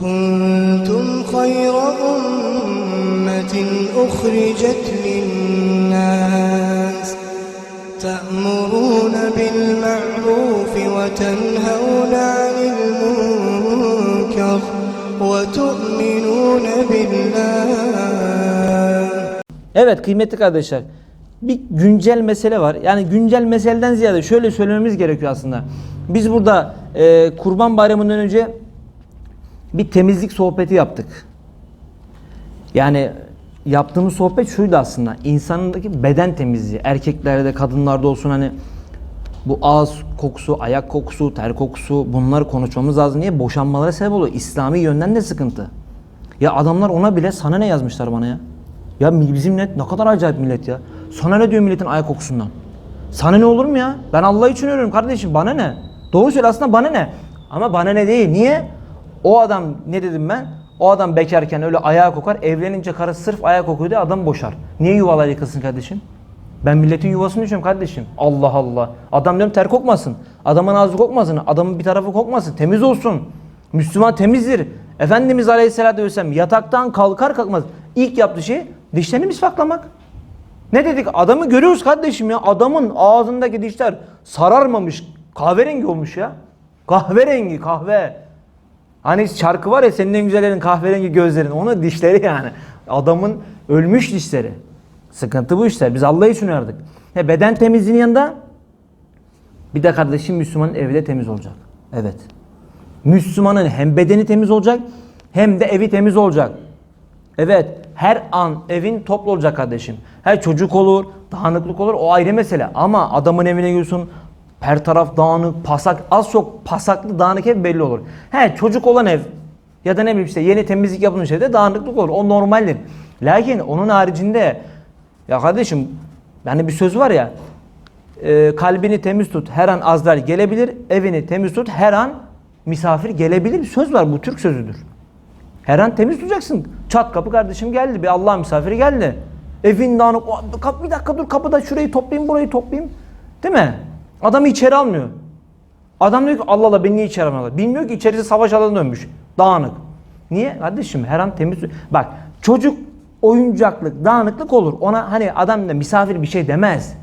كنتم خير أمة أخرجت للناس تأمرون بالمعروف وتنهون عن المنكر وتؤمنون بالله Evet kıymetli kardeşler. Bir güncel mesele var. Yani güncel meseleden ziyade şöyle söylememiz gerekiyor aslında. Biz burada e, Kurban Bayramı'ndan önce bir temizlik sohbeti yaptık. Yani yaptığımız sohbet şuydu aslında. İnsanındaki beden temizliği. Erkeklerde, kadınlarda olsun hani bu ağız kokusu, ayak kokusu, ter kokusu bunları konuşmamız lazım. Niye? Boşanmalara sebep oluyor. İslami yönden de sıkıntı. Ya adamlar ona bile sana ne yazmışlar bana ya? Ya bizim millet ne kadar acayip millet ya. Sana ne diyor milletin ayak kokusundan? Sana ne olur mu ya? Ben Allah için ölüyorum kardeşim. Bana ne? Doğru söyle aslında bana ne? Ama bana ne değil. Niye? O adam ne dedim ben? O adam bekarken öyle ayağı kokar. Evlenince karısı sırf ayağı kokuyor diye adam boşar. Niye yuvalar yıkılsın kardeşim? Ben milletin yuvasını düşünüyorum kardeşim. Allah Allah. Adam diyorum ter kokmasın. Adamın ağzı kokmasın. Adamın bir tarafı kokmasın. Temiz olsun. Müslüman temizdir. Efendimiz Aleyhisselatü Vesselam yataktan kalkar kalkmaz ilk yaptığı şey dişlerini misvaklamak. Ne dedik? Adamı görüyoruz kardeşim ya. Adamın ağzındaki dişler sararmamış. Kahverengi olmuş ya. Kahverengi kahve. Hani şarkı var ya senin en güzellerin kahverengi gözlerin. Onun dişleri yani. Adamın ölmüş dişleri. Sıkıntı bu işler. Biz Allah için uyardık. He, beden temizliğinin yanında bir de kardeşim Müslümanın evi de temiz olacak. Evet. Müslümanın hem bedeni temiz olacak hem de evi temiz olacak. Evet her an evin toplu olacak kardeşim. Her çocuk olur, dağınıklık olur o ayrı mesele. Ama adamın evine giriyorsun her taraf dağınık, pasak, az çok pasaklı dağınık ev belli olur. He çocuk olan ev ya da ne bileyim işte yeni temizlik yapılmış evde dağınıklık olur. O normaldir. Lakin onun haricinde ya kardeşim yani bir söz var ya e, kalbini temiz tut her an azlar gelebilir. Evini temiz tut her an misafir gelebilir. Bir söz var bu Türk sözüdür. Her an temiz tutacaksın. Çat kapı kardeşim geldi. Bir Allah misafiri geldi. Evin dağınık. O, kap- Bir dakika dur kapıda şurayı toplayayım burayı toplayayım. Değil mi? Adamı içeri almıyor. Adam diyor ki Allah Allah beni niye içeri almıyorlar? Bilmiyor ki içerisi savaş alanına dönmüş. Dağınık. Niye? Kardeşim her an temiz. Bak çocuk oyuncaklık, dağınıklık olur. Ona hani adam da misafir bir şey demez.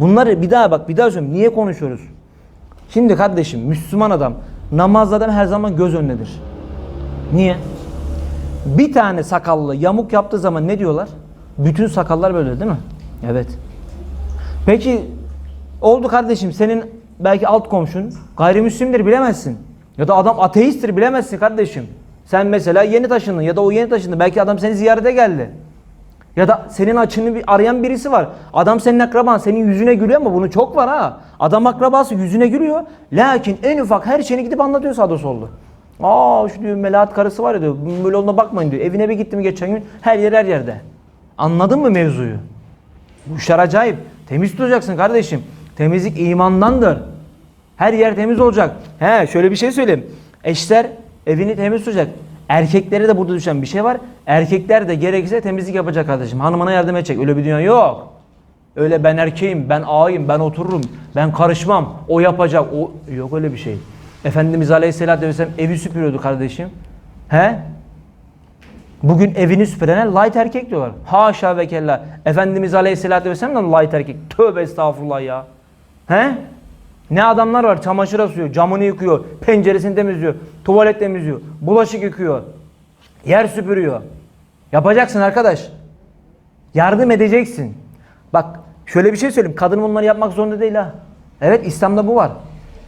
Bunları bir daha bak bir daha söyleyeyim. Niye konuşuyoruz? Şimdi kardeşim Müslüman adam namazda adam her zaman göz önündedir. Niye? Bir tane sakallı yamuk yaptığı zaman ne diyorlar? Bütün sakallar böyle değil mi? Evet. Peki oldu kardeşim senin belki alt komşun gayrimüslimdir bilemezsin. Ya da adam ateisttir bilemezsin kardeşim. Sen mesela yeni taşındın ya da o yeni taşındı. Belki adam seni ziyarete geldi. Ya da senin açını bir arayan birisi var. Adam senin akraban senin yüzüne gülüyor ama bunu çok var ha. Adam akrabası yüzüne gülüyor. Lakin en ufak her şeyini gidip anlatıyor sağda solda. Aa şu diyor Melahat karısı var ya diyor. Böyle ona bakmayın diyor. Evine bir gittim geçen gün her yer her yerde. Anladın mı mevzuyu? Bu işler acayip. Temiz tutacaksın kardeşim. Temizlik imandandır. Her yer temiz olacak. He şöyle bir şey söyleyeyim. Eşler evini temiz tutacak. Erkeklere de burada düşen bir şey var. Erkekler de gerekirse temizlik yapacak kardeşim. Hanımına yardım edecek. Öyle bir dünya yok. Öyle ben erkeğim, ben ağayım, ben otururum, ben karışmam, o yapacak, o yok öyle bir şey. Efendimiz Aleyhisselatü Vesselam evi süpürüyordu kardeşim. He? Bugün evini süpürene light erkek diyorlar. Haşa ve kella. Efendimiz Aleyhisselatü Vesselam da light erkek. Tövbe estağfurullah ya. He? Ne adamlar var çamaşır asıyor, camını yıkıyor, penceresini temizliyor, tuvalet temizliyor, bulaşık yıkıyor, yer süpürüyor. Yapacaksın arkadaş. Yardım edeceksin. Bak şöyle bir şey söyleyeyim. Kadın bunları yapmak zorunda değil ha. Evet İslam'da bu var.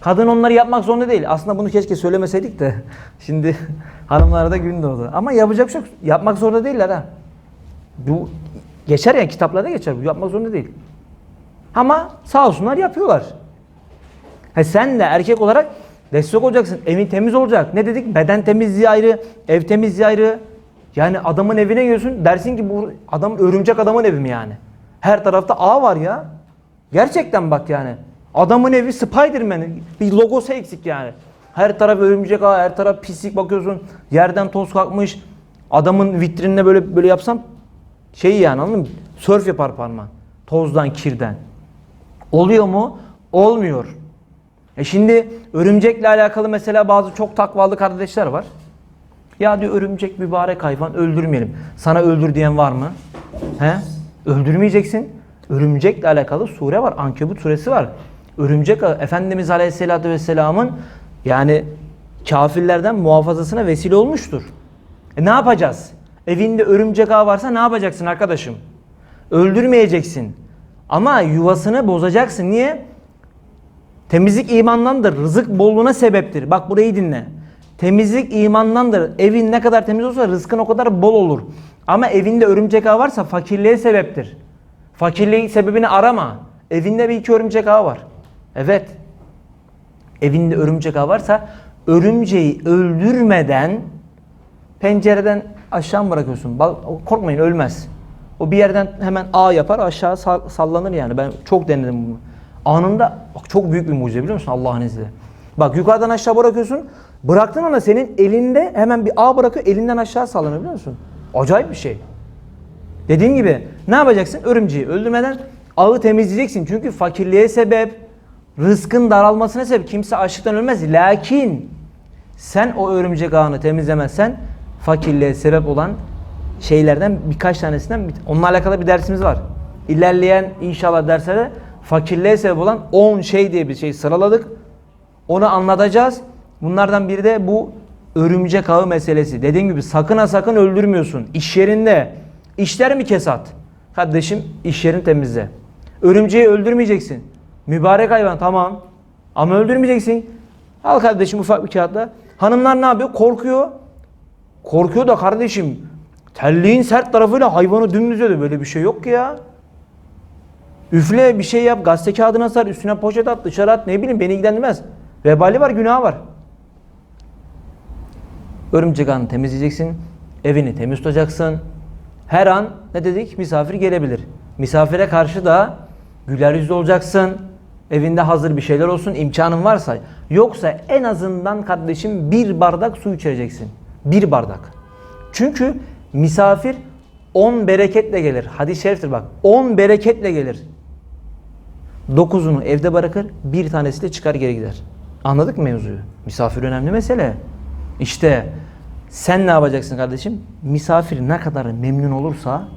Kadın onları yapmak zorunda değil. Aslında bunu keşke söylemeseydik de. Şimdi hanımlara da gün doğdu. Ama yapacak bir şey yok. Yapmak zorunda değiller ha. Bu geçer ya kitaplarda geçer. Bu yapmak zorunda değil. Ama sağ olsunlar yapıyorlar. He sen de erkek olarak destek olacaksın. Evin temiz olacak. Ne dedik? Beden temizliği ayrı, ev temizliği ayrı. Yani adamın evine giriyorsun dersin ki bu adam örümcek adamın evi mi yani? Her tarafta ağ var ya. Gerçekten bak yani. Adamın evi Spiderman. Bir logosu eksik yani. Her taraf örümcek ağ, her taraf pislik bakıyorsun. Yerden toz kalkmış. Adamın vitrinine böyle böyle yapsam şey yani anladın mı? Sörf yapar parmağın. Tozdan, kirden. Oluyor mu? Olmuyor. E şimdi örümcekle alakalı mesela bazı çok takvalı kardeşler var. Ya diyor örümcek mübarek hayvan öldürmeyelim. Sana öldür diyen var mı? He? Öldürmeyeceksin. Örümcekle alakalı sure var. Ankebut suresi var. Örümcek Efendimiz Aleyhisselatü Vesselam'ın yani kafirlerden muhafazasına vesile olmuştur. E ne yapacağız? Evinde örümcek ağı varsa ne yapacaksın arkadaşım? Öldürmeyeceksin. Ama yuvasını bozacaksın. Niye? Temizlik imandandır. Rızık bolluğuna sebeptir. Bak burayı dinle. Temizlik imandandır. Evin ne kadar temiz olsa rızkın o kadar bol olur. Ama evinde örümcek ağı varsa fakirliğe sebeptir. Fakirliğin sebebini arama. Evinde bir iki örümcek ağı var. Evet. Evinde örümcek ağı varsa örümceği öldürmeden pencereden aşağı mı bırakıyorsun? Korkmayın ölmez. O bir yerden hemen ağ yapar aşağı sal- sallanır yani. Ben çok denedim bunu. Anında bak çok büyük bir mucize biliyor musun Allah'ın izniyle. Bak yukarıdan aşağı bırakıyorsun. Bıraktın ama senin elinde hemen bir ağ bırakıyor elinden aşağı sallanıyor biliyor musun? Acayip bir şey. Dediğim gibi ne yapacaksın? Örümceği öldürmeden ağı temizleyeceksin. Çünkü fakirliğe sebep, rızkın daralmasına sebep. Kimse açlıktan ölmez. Lakin sen o örümcek ağını temizlemezsen fakirliğe sebep olan şeylerden birkaç tanesinden onunla alakalı bir dersimiz var. İlerleyen inşallah derslerde fakirliğe sebep olan 10 şey diye bir şey sıraladık. Onu anlatacağız. Bunlardan biri de bu örümcek ağı meselesi. Dediğim gibi sakın ha sakın öldürmüyorsun. İş yerinde işler mi kesat? Kardeşim iş yerini temizle. Örümceği öldürmeyeceksin. Mübarek hayvan tamam. Ama öldürmeyeceksin. Al kardeşim ufak bir kağıtla. Hanımlar ne yapıyor? Korkuyor. Korkuyor da kardeşim telliğin sert tarafıyla hayvanı dümdüz ediyor. Böyle bir şey yok ki ya. Üfle bir şey yap, gazete kağıdına sar, üstüne poşet at, dışarı at, ne bileyim beni ilgilendirmez. Vebali var, günahı var. Örümcek ağını temizleyeceksin, evini temiz tutacaksın. Her an ne dedik? Misafir gelebilir. Misafire karşı da güler yüzlü olacaksın. Evinde hazır bir şeyler olsun, imkanın varsa. Yoksa en azından kardeşim bir bardak su içeceksin. Bir bardak. Çünkü misafir 10 bereketle gelir. Hadis-i şeriftir bak. 10 bereketle gelir. Dokuzunu evde bırakır, bir tanesi de çıkar geri gider. Anladık mı mevzuyu? Misafir önemli mesele. İşte sen ne yapacaksın kardeşim? Misafir ne kadar memnun olursa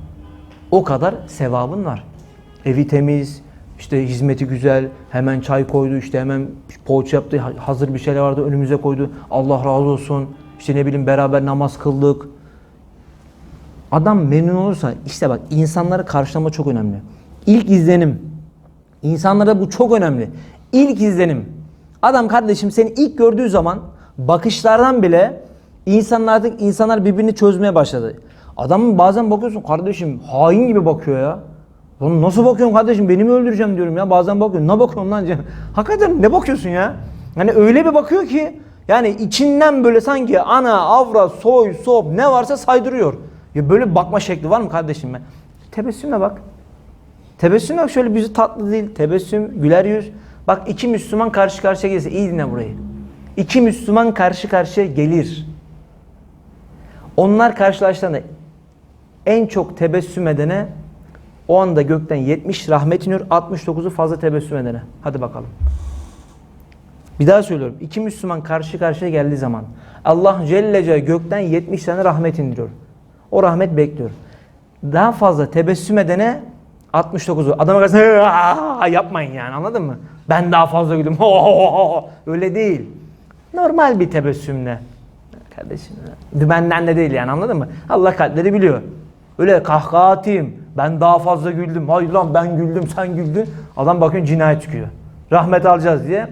o kadar sevabın var. Evi temiz, işte hizmeti güzel, hemen çay koydu, işte hemen poğaça yaptı, ha- hazır bir şeyler vardı önümüze koydu. Allah razı olsun. İşte ne bileyim beraber namaz kıldık. Adam memnun olursa işte bak insanları karşılama çok önemli. İlk izlenim. İnsanlara bu çok önemli. İlk izlenim. Adam kardeşim seni ilk gördüğü zaman bakışlardan bile insanlar artık insanlar birbirini çözmeye başladı. Adamın bazen bakıyorsun kardeşim hain gibi bakıyor ya. Lan nasıl bakıyorsun kardeşim beni mi öldüreceğim diyorum ya bazen bakıyorum ne bakıyorsun lan? Hakikaten ne bakıyorsun ya? Hani öyle bir bakıyor ki yani içinden böyle sanki ana, avra, soy, sop ne varsa saydırıyor. Ya böyle bakma şekli var mı kardeşim ben? Tebessümle bak. Tebessüm yok şöyle yüzü tatlı değil. Tebessüm, güler yüz. Bak iki Müslüman karşı karşıya gelirse iyi dinle burayı. İki Müslüman karşı karşıya gelir. Onlar karşılaştığında en çok tebessüm edene o anda gökten 70 rahmet iniyor, 69'u fazla tebessüm edene. Hadi bakalım. Bir daha söylüyorum. İki Müslüman karşı karşıya geldiği zaman Allah Celle Celle gökten 70 tane rahmet indiriyor. O rahmet bekliyor. Daha fazla tebessüm edene 69'u. Adama karşı yapmayın yani anladın mı? Ben daha fazla güldüm. Öyle değil. Normal bir tebessümle. Kardeşim dümenden de değil yani anladın mı? Allah kalpleri biliyor. Öyle kahkaha atayım. Ben daha fazla güldüm. Hayır lan ben güldüm sen güldün. Adam bakıyor cinayet çıkıyor. Rahmet alacağız diye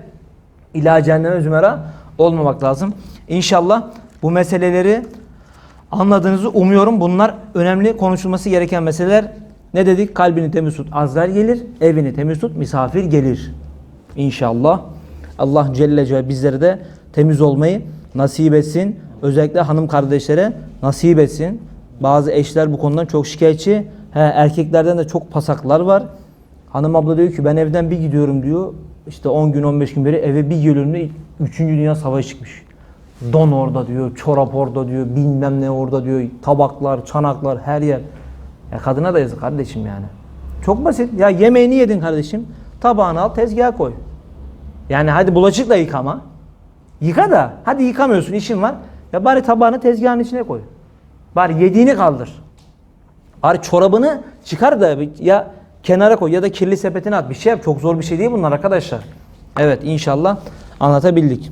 ila cehenneme zümera olmamak lazım. İnşallah bu meseleleri anladığınızı umuyorum. Bunlar önemli konuşulması gereken meseleler. Ne dedik? Kalbini temiz tut. Azrail gelir. Evini temiz tut. Misafir gelir. İnşallah. Allah Celle Celle bizlere de temiz olmayı nasip etsin. Özellikle hanım kardeşlere nasip etsin. Bazı eşler bu konudan çok şikayetçi. He, erkeklerden de çok pasaklar var. Hanım abla diyor ki ben evden bir gidiyorum diyor. İşte 10 gün 15 gün beri eve bir geliyorum diyor. 3. Dünya Savaşı çıkmış. Don orada diyor, çorap orada diyor, bilmem ne orada diyor, tabaklar, çanaklar her yer. Ya kadına da yazık kardeşim yani. Çok basit. Ya yemeğini yedin kardeşim. Tabağını al tezgaha koy. Yani hadi bulaşık da yıkama. Yıka da. Hadi yıkamıyorsun işin var. Ya bari tabağını tezgahın içine koy. Bari yediğini kaldır. Bari çorabını çıkar da ya kenara koy ya da kirli sepetine at. Bir şey yap. Çok zor bir şey değil bunlar arkadaşlar. Evet inşallah anlatabildik.